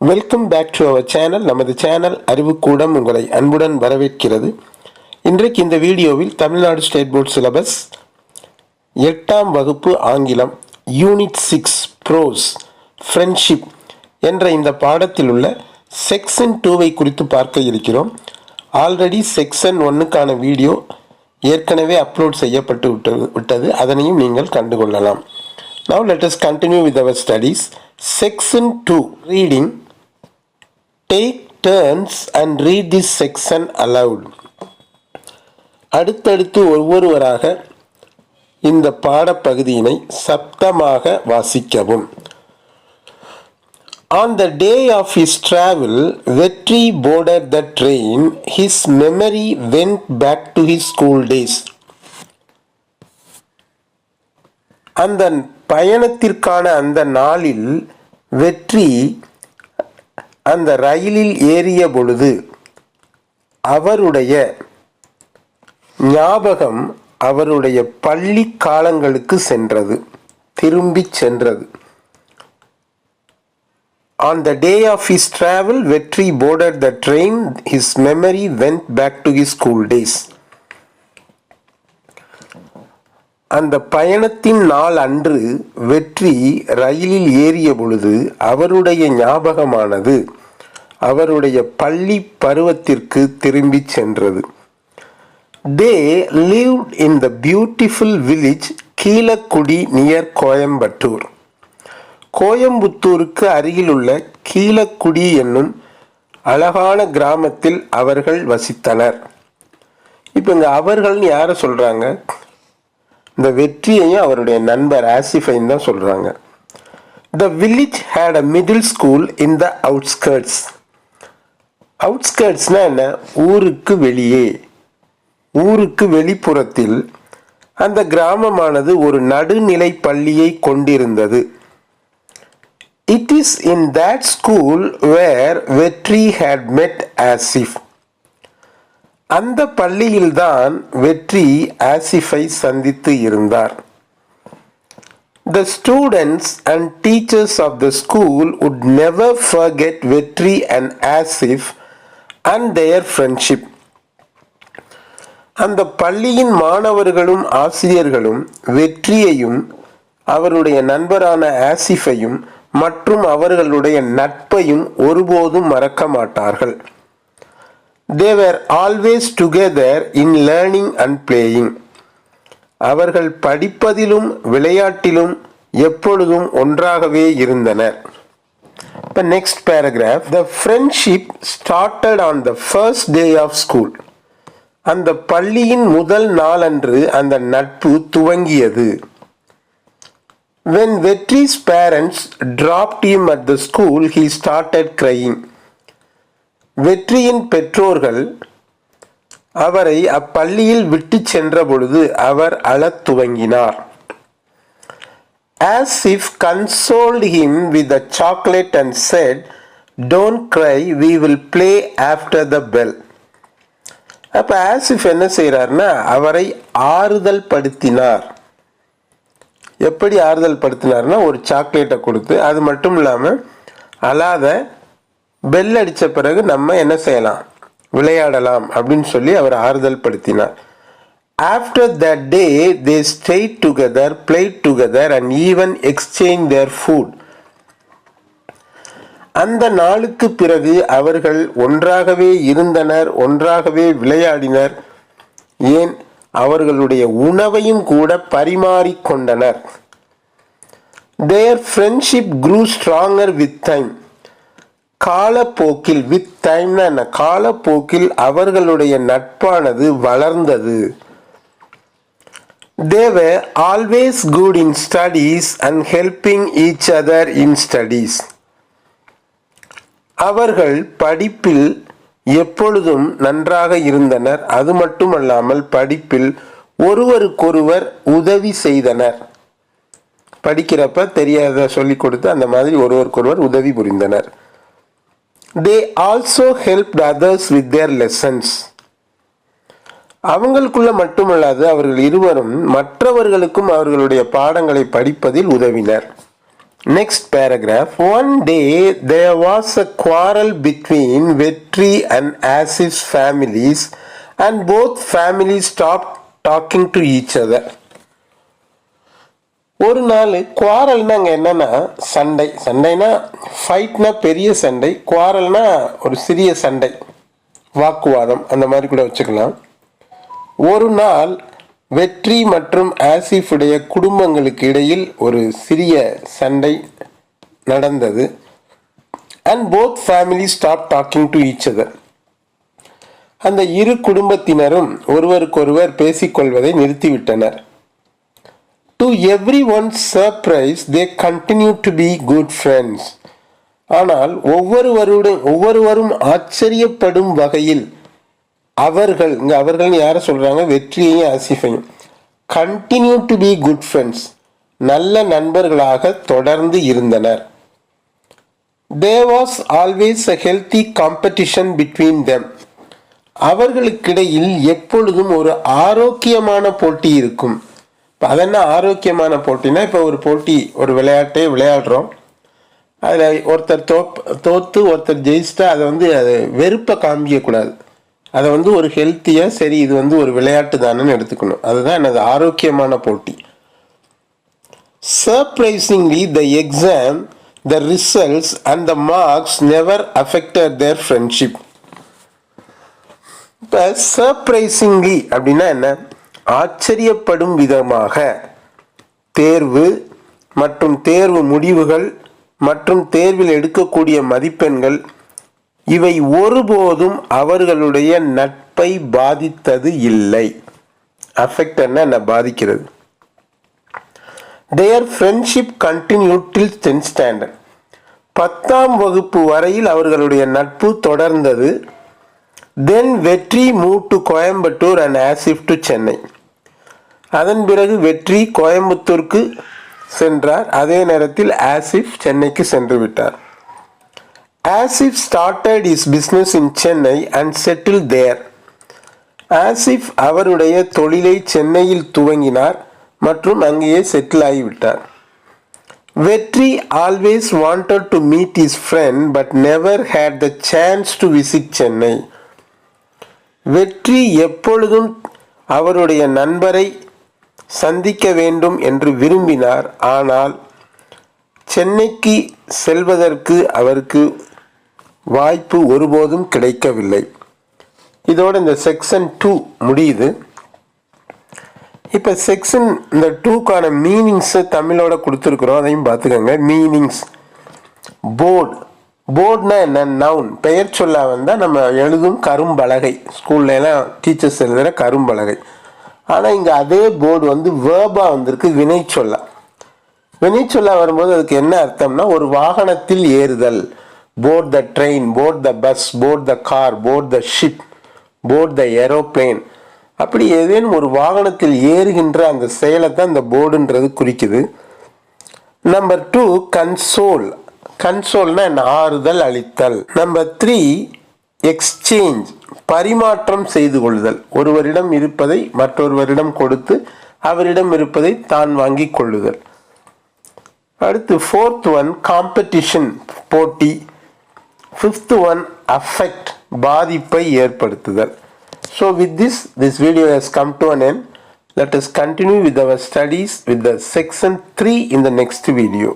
Welcome back to our channel நமது channel Arivukoodam உங்களை அன்புடன் வரவேற்கிறது. இன்றைக்கு இந்த வீடியோவில் தமிழ்நாடு ஸ்டேட் போர்ட் சிலபஸ் எட்டாம் வகுப்பு ஆங்கிலம் யூனிட் சிக்ஸ் ப்ரோஸ் ஃப்ரெண்ட்ஷிப் என்ற இந்த பாடத்தில் உள்ள செக்ஷன் டூவை குறித்து பார்க்க இருக்கிறோம். ஆல்ரெடி செக்ஷன் ஒன்னுக்கான வீடியோ ஏற்கனவே அப்லோட் செய்யப்பட்டு விட்டது விட்டது. அதனையும் நீங்கள் கண்டுகொள்ளலாம். Now let's continue with our studies studies. Section 2 Reading. Take turns and read this section aloud அடுத்தடுத்து ஒவ்வொருவராக இந்த பாடப்பகுதியினை சப்தமாக வாசிக்கவும் on the day of his travel Vetri boarded the train his memory went back to his school days அந்த பயணத்திற்கான அந்த நாளில் வெற்றி அந்த ரயிலில் ஏறிய பொழுது அவருடைய ஞாபகம் அவருடைய பள்ளி காலங்களுக்கு சென்றது திரும்பி சென்றது on the day of his travel Vetri boarded the train his memory went back to his school days அந்த பயணத்தின் நாள் அன்று வெற்றி ரயிலில் ஏறிய பொழுது அவருடைய ஞாபகமானது. அவருடைய பள்ளி பருவத்திற்கு திரும்பி சென்றது. They live in the beautiful village Keezhakudi near Coimbatore. கோயம்புத்தூருக்கு அருகிலுள்ள கீழக்குடி என்னும் அழகான கிராமத்தில் அவர்கள் வசித்தனர். இப்போ இங்கே அவர்கள்னு யாரை சொல்கிறாங்க இந்த வெற்றியையும் அவருடைய நண்பர் ஆசிஃபைன் தான் சொல்கிறாங்க the village had a middle school in the outskirts அவுட்ஸ்கர்ட்ஸ்னால் என்ன? ஊருக்கு வெளியே. ஊருக்கு வெளிப்புறத்தில் அந்த கிராமமானது ஒரு நடுநிலை பள்ளியை கொண்டிருந்தது. It is in that school where Vetri had met Asif அந்த பள்ளியில்தான் வெற்றி ஆசிஃபை சந்தித்து இருந்தார். The students and teachers of the school would never forget Vetri and Asif and their friendship அந்த பள்ளியின் மாணவர்களும் ஆசிரியர்களும் வெற்றியையும் அவருடைய நண்பரான ஆசிஃபையும் மற்றும் அவர்களுடைய நட்பையும் ஒருபோதும் மறக்க மாட்டார்கள். They were always together in learning and playing அவர்கள் படிப்பதிலும் விளையாட்டிலும் எப்பொழுதும் ஒன்றாகவே இருந்தனர். இப்போ next paragraph the friendship started on the first day of school அந்த பள்ளியின் முதல் நாளன்று அந்த நட்பு துவங்கியது. When Vetri's parents dropped him at the school, he started crying. வெற்றியின் பெற்றோர்கள் அவரை அப்பள்ளியில் விட்டு சென்ற பொழுது அவர் அழத் துவங்கினார். Asif consoled him with a chocolate and said don't cry we will play after the bell அப்போ ஆசிஃப் என்ன செய்கிறாருன்னா அவரை ஆறுதல் படுத்தினார். எப்படி ஆறுதல் படுத்தினார்னா ஒரு சாக்லேட்டை கொடுத்து அது மட்டும் இல்லாமல் அழாத பெல் அடித்த பிறகு நம்ம என்ன செய்யலாம்? விளையாடலாம் அப்படின்னு சொல்லி அவர் ஆறுதல் படுத்தினார். After that day they stay together play together and even exchange their food அந்த நாளுக்கு பிறகு அவர்கள் ஒன்றாகவே இருந்தனர் ஒன்றாகவே விளையாடினர். ஏன்? அவர்களுடைய உணவையும் கூட பரிமாறிக்கொண்டனர். Their friendship grew stronger with time காலப்போக்கில் வித் டைம்னா என்ன? காலப்போக்கில் அவர்களுடைய நட்பானது வளர்ந்தது. They were always good in studies and helping each other in studies அவர்கள் படிப்பில் எப்பொழுதும் நன்றாக இருந்தனர். அது மட்டுமல்லாமல் படிப்பில் ஒருவருக்கொருவர் உதவி செய்தனர். படிக்கிறப்ப தெரியாத சொல்லிக் கொடுத்து அந்த மாதிரி ஒருவருக்கொருவர் உதவி புரிந்தனர். They also help others with their lessons அவங்களுக்குள்ள மட்டுமல்லாது அவர்கள் இருவரும் மற்றவர்களுக்கும் அவர்களுடைய பாடங்களை படிப்பதில் உதவினர் next paragraph one day there was a quarrel between Vetri and Asif families and both family stop talking to each other ஒரு நாள் குவாரல்னா அங்கே என்னன்னா சண்டை. சண்டைனா ஃபைட்னா பெரிய சண்டை. குவாரல்னா ஒரு சிறிய சண்டை. வாக்குவாதம் அந்த மாதிரி கூட வச்சுக்கலாம். ஒரு நாள் வெற்றி மற்றும் ஆசிஃபுடைய குடும்பங்களுக்கு இடையில் ஒரு சிறிய சண்டை நடந்தது. And both family stop talking to each other அந்த இரு குடும்பத்தினரும் ஒருவருக்கொருவர் பேசிக்கொள்வதை நிறுத்திவிட்டனர். To everyone surprise they continue to be good friends ஆனால் ஒவ்வொருவருடன் ஒவ்வொருவரும் ஆச்சரியப்படும் வகையில் அவர்கள் இங்கே அவர்கள் யாரை சொல்கிறாங்க வெற்றியையும் ஆசிஃபையும். Continue to be good friends நல்ல நண்பர்களாக தொடர்ந்து இருந்தனர். They was always a healthy competition between them அவர்களுக்கிடையில் எப்பொழுதும் ஒரு ஆரோக்கியமான போட்டி இருக்கும். இப்போ அதென்ன ஆரோக்கியமான போட்டினா இப்போ ஒரு போட்டி ஒரு விளையாட்டே விளையாடுறோம். அதில் ஒருத்தர் தோப் தோற்று ஒருத்தர் ஜெயிச்சிட்டா அதை வந்து அது வெறுப்பை காமிக்கக்கூடாது அதை வந்து ஒரு ஹெல்த்தியாக சரி இது வந்து ஒரு விளையாட்டு தானேன்னு எடுத்துக்கணும். அதுதான் எனது ஆரோக்கியமான போட்டி. Surprisingly the exam the results and the marks never affected their friendship இப்போ சர்ப்ரைசிங்லி அப்படின்னா என்ன? ஆச்சரியப்படும் விதமாக தேர்வு மற்றும் தேர்வு முடிவுகள் மற்றும் தேர்வில் எடுக்கக்கூடிய மதிப்பெண்கள் இவை ஒருபோதும் அவர்களுடைய நட்பை பாதித்தது இல்லை. அஃபெக்ட் என்ன? பாதிக்கிறது. Their friendship continue till tenth standard பத்தாம் வகுப்பு வரையில் அவர்களுடைய நட்பு தொடர்ந்தது. Then Vetri move to Coimbatore and Asif to Chennai அதன் பிறகு வெற்றி கோயம்புத்தூருக்கு சென்றார். அதே நேரத்தில் ஆசிஃப் சென்னைக்கு சென்று விட்டார். Asif started his business in Chennai and settle there Asif அவருடைய தொழிலை சென்னையில் துவங்கினார் மற்றும் அங்கேயே செட்டில் ஆகிவிட்டார். Vetri always wanted to meet his friend but never had the chance to visit Chennai Vetri எப்பொழுதும் அவருடைய நண்பரை சந்திக்க வேண்டும் என்று விரும்பினார். ஆனால் சென்னைக்கு செல்வதற்கு அவருக்கு வாய்ப்பு ஒருபோதும் கிடைக்கவில்லை. இதோட இந்த செக்ஷன் டூ முடியுது. இப்போ செக்ஷன் இந்த டூக்கான மீனிங்ஸை தமிழோட கொடுத்துருக்குறோம். அதையும் பார்த்துக்கோங்க. மீனிங்ஸ் போர்டு போர்டுனா என்ன? நவுன் பெயர் சொல்ல வந்தால் நம்ம எழுதும் கரும்பலகை. ஸ்கூல்லலாம் டீச்சர்ஸ் எழுதுகிற கரும்பலகை. ஆனால் இங்கே அதே போர்டு வந்து வேர்பாக வந்திருக்கு வினை சொல்ல வினை சொல்ல வரும்போது அதுக்கு என்ன அர்த்தம்னா ஒரு வாகனத்தில் ஏறுதல். Board the train board the bus board the car board the ship board the aeroplane அப்படி ஏதேனும் ஒரு வாகனத்தில் ஏறுகின்ற அந்த செயலை தான் இந்த போர்டுன்றது குறிக்குது நம்பர் டூ கன்சோல் கன்சோல்னா என்ன? ஆறுதல் அளித்தல் நம்பர் த்ரீ எக்ஸ்சேஞ்ச் பரிமாற்றம் செய்து கொள்ளுதல். ஒருவரிடம் இருப்பதை மற்றொருவரிடம் கொடுத்து அவரிடம் இருப்பதை தான் வாங்கி கொள்ளுதல். அடுத்து ஃபோர்த் ஒன் காம்படிஷன் போட்டி. ஃபிஃப்த் ஒன் அஃபெக்ட் பாதிப்பை ஏற்படுத்துதல். So with this this video has come to an end let us continue with our studies with the section 3 in the next video